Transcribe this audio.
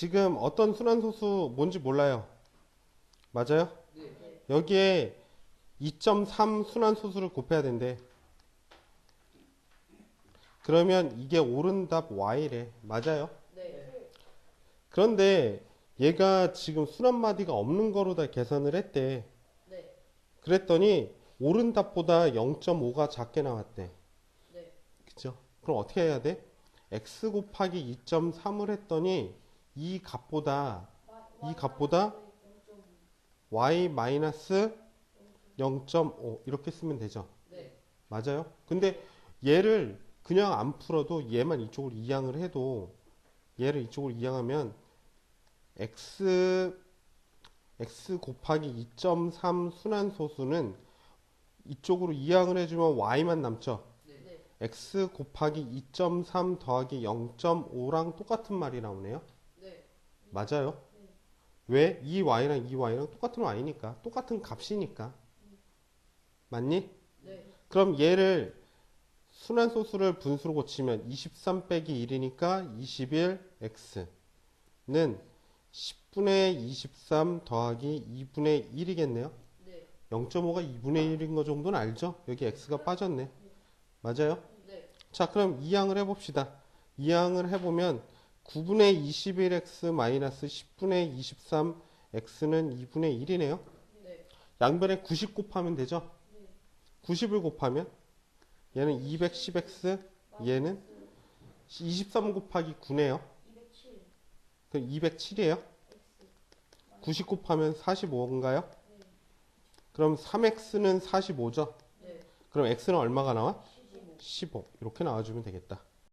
지금 어떤 순환소수 뭔지 몰라요. 맞아요? 네. 여기에 2.3 순환소수를 곱해야 된대. 그러면 이게 옳은 답 y래. 맞아요? 네. 그런데 얘가 지금 순환마디가 없는 거로 다 계산을 했대. 네. 그랬더니 옳은 답보다 0.5가 작게 나왔대. 네. 그죠? 그럼 어떻게 해야 돼? x 곱하기 2.3을 했더니 이 값보다 이 값보다 y 마이너스 0.5 이렇게 쓰면 되죠. 네. 맞아요? 근데 얘를 그냥 안 풀어도 얘만 이쪽으로 이항을 해도 얘를 이쪽으로 이항하면 x x 곱하기 2.3 순환소수는 이쪽으로 이항을 해주면 y만 남죠. 네. x 곱하기 2.3 더하기 0.5랑 똑같은 말이 나오네요. 네. 맞아요? 왜? 이 y랑 이 y랑 똑같은 y니까 똑같은 값이니까 맞니? 네. 그럼 얘를 순환소수를 분수로 고치면 23 빼기 1이니까 21x는 10분의 23 더하기 2분의 1이겠네요. 네. 0.5가 2분의 1인 거 정도는 알죠? 여기 x가 빠졌네. 맞아요? 네. 자, 그럼 이항을 해봅시다. 이항을 해보면 9분의 21x 마이너스 10분의 23x는 2분의 1이네요. 네. 양변에 90 곱하면 되죠? 90을 곱하면 얘는 210x, 얘는 23 곱하기 9네요. 207 그럼 207이에요. 90 곱하면 45인가요? 그럼 3x는 45죠? 네. 그럼 x는 얼마가 나와? 15. 15. 이렇게 나와주면 되겠다.